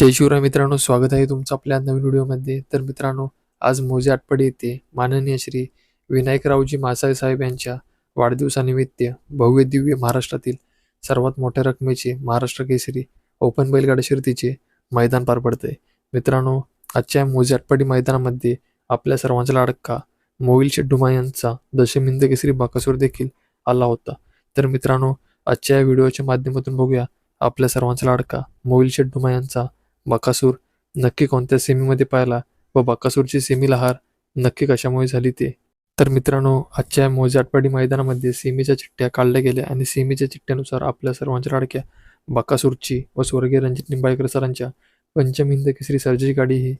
जय शिवराय मित्रांनो स्वागत आहे तुमचं आपल्या नवीन व्हिडिओमध्ये. तर मित्रांनो आज मोजे आटपडे येथे माननीय श्री विनायकरावजी मासाळे साहेब यांच्या वाढदिवसानिमित्त भव्य दिव्य महाराष्ट्रातील सर्वात मोठ्या रकमेचे महाराष्ट्र केसरी ओपन बैलगाडा शर्तीचे मैदान पार पडते मित्रांनो आजच्या मोजे आटपडी मैदानामध्ये आपल्या सर्वांचा लाडका मोविल शेड्डुमा यांचा दशमिंद केसरी बाकासूर देखील आला होता. तर मित्रांनो आजच्या या व्हिडिओच्या माध्यमातून बघूया आपल्या सर्वांचा लाडका मोविल शेड्डुमा यांचा बकासूर नक्की कोणत्या सेमीमध्ये पाहिला व बकासूरची सेमीला हार नक्की कशामुळे झाली ते? तर मित्रांनो आजच्या मोजे आटपाडी मैदानामध्ये सेमीच्या चिठ्ठ्या काढल्या गेल्या आणि सेमीच्या चिठ्ठ्यानुसार आपल्या सर्वांच्या लाडक्या बकासूरची व स्वर्गीय रणजित निंबाळकर सरांच्या पंचमहिंद केसरी सर्जाची गाडी ही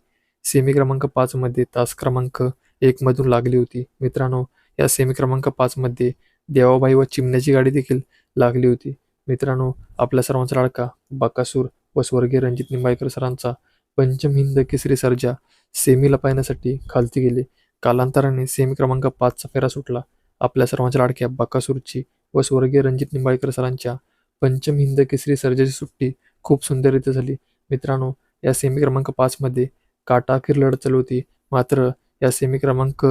सेमी क्रमांक पाचमध्ये तास क्रमांक एकमधून लागली होती. मित्रांनो या सेमी क्रमांक पाचमध्ये देवाबाई व चिमण्याची गाडी देखील लागली होती. मित्रांनो आपल्या सर्वांचा लाडका बकासूर व स्वर्गीय रणजित निंबाळकर सरांचा पंचम हिंद केसरी सर्जा सेमीला पाहण्यासाठी खालती गेले. कालांतराने सेमी क्रमांक पाचचा फेरा सुटला. आपल्या सर्वांच्या लाडक्या बाकासूरची व स्वर्गीय रणजित निंबाळकर सरांच्या पंचम हिंद केसरी सर्जाची सुट्टी खूप सुंदररीत्या झाली. मित्रांनो या सेमी क्रमांक पाचमध्ये काटा अखेर लढत चालू होती. मात्र या सेमी क्रमांक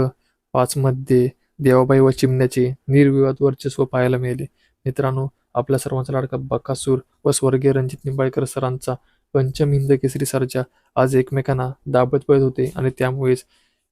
पाचमध्ये देवाबाई व चिमण्याचे निर्विवाद वर्चस्व पाहायला मिळाले. मित्रांनो आपल्या सर्वांचा लाडका बकासूर व स्वर्गीय रणजित निंबाळकर सरांचा पंचम हिंद केसरी सर्जा आज एकमेकांना दाबत पळत होते आणि त्यामुळेच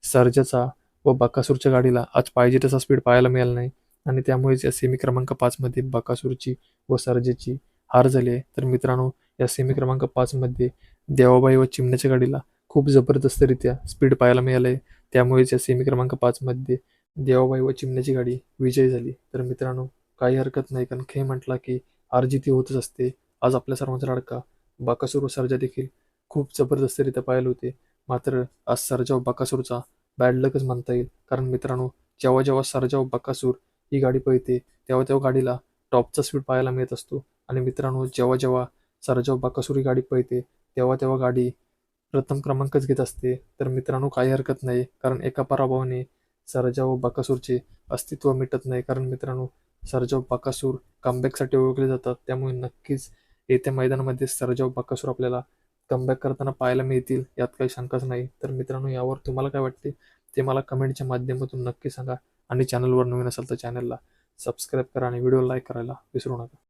सर्जाचा व बकासूरच्या गाडीला आज पाहिजे तसा स्पीड पाहायला मिळाला नाही. आणि त्यामुळेच या सेमी क्रमांक पाचमध्ये बकासूरची व सर्जेची हार झाली आहे. तर मित्रांनो या सेमी क्रमांक पाचमध्ये देवाबाई व चिमण्याच्या गाडीला खूप जबरदस्तरित्या स्पीड पाहायला मिळालं आहे. त्यामुळेच या सेमी क्रमांक पाचमध्ये देवाबाई व चिमण्याची गाडी विजयी झाली. तर मित्रांनो काही हरकत नाही. कारण खे म्हटला की आरजिती होतच असते. आज आपल्या सर्वांचा लाडका बाकासूर व सर्जा देखील खूप जबरदस्तरित्या पाहिले होते. मात्र आज सर्जा व बाकासूरचा बॅड लकच म्हणता येईल. कारण मित्रांनो जेव्हा जेव्हा सर्जा व बाकासूर ही गाडी पळते तेव्हा तेव्हा गाडीला टॉपचा स्पीड पाहायला मिळत असतो. आणि मित्रांनो जेव्हा जेव्हा सर्जा व बाकासूर ही गाडी पळते तेव्हा तेव्हा गाडी प्रथम क्रमांकच घेत असते. तर मित्रांनो काही हरकत नाही. कारण एका पराभवाने सरजा व बाकासूरचे अस्तित्व मिटत नाही. कारण मित्रांनो सरजाव बाकासूर कमबॅकसाठी ओळखले जातात. त्यामुळे नक्कीच येत्या मैदानामध्ये सर्जा बाकासूर आपल्याला कमबॅक करताना पाहायला मिळतील यात काही शंकाच नाही. तर मित्रांनो यावर तुम्हाला काय वाटते? ते मला कमेंटच्या माध्यमातून नक्की सांगा. आणि चॅनलवर नवीन असेल तर चॅनलला सबस्क्राईब करा आणि व्हिडिओ लाईक करायला विसरू नका.